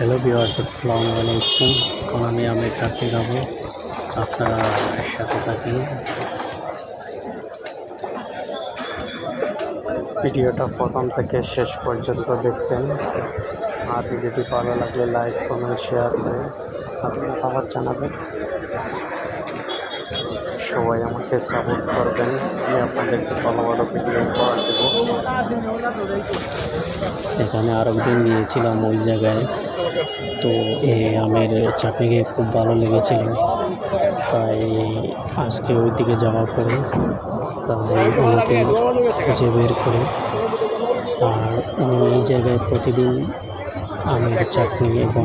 Hello viewers আসসালামু আলাইকুম। আমি আমের চাটনি খাব আপনারা সাথে থাকেন। ভিডিওটা প্রথম থেকে শেষ পর্যন্ত দেখবেন। আর ভিডিওটি ভালো লাগলে লাইক, কমেন্ট, শেয়ার করে আপনার মতামত জানাবেন। সবাই আমাকে সাপোর্ট করবেন। আমি আপনাদেরকে ভালো ভালো ভিডিও উপহার দেবো এখানে আরও দিন গিয়েছিলাম ওই জায়গায়। তো এই আমের চাটনি খেয়ে খুব ভালো লেগেছিল। তাই আজকে ওই দিকে যাওয়ার পরে তাই ওনাকে খুঁজে বের করে আর উনি এই জায়গায় প্রতিদিন আমের চাটনি এবং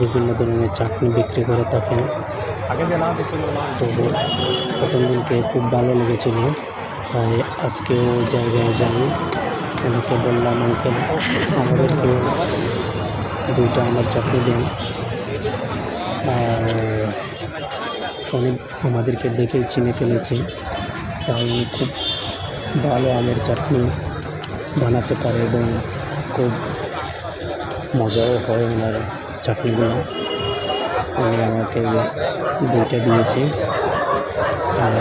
বিভিন্ন ধরনের চাটনি বিক্রি করে থাকেন। তো প্রথম দিনকে খুব ভালো লেগেছিল। তাই আজকে ওই জায়গায় যাই। ওনাকে বললাম, আঙ্কেল আমাদেরকে দুইটা আমার দেন। আর উনি আমাদেরকে দেখেই চিনে ফেলেছে। তাই খুব ভালো আমের চাটনি বানাতে পারে এবং খুব মজাও হয় ওনার চাটনিগুলো। আমাকে দুইটা দিয়েছে। আর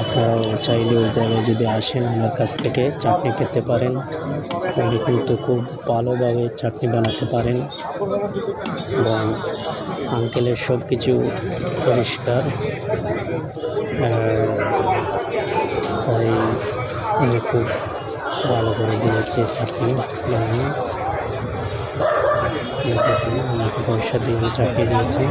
আপনারাও চাইলে ওই জায়গায় যদি আসেন আমার কাছ থেকে চাটনি খেতে পারেন উনি কিন্তু খুব ভালোভাবে চাটনি বানাতে পারেন। এবং আঙ্কেলের সব কিছু পরিষ্কার তাই উনি খুব ভালো করে দিয়েছে চাটনি বানানো। আমাকে পয়সা দিয়ে চাকরি দিয়েছে।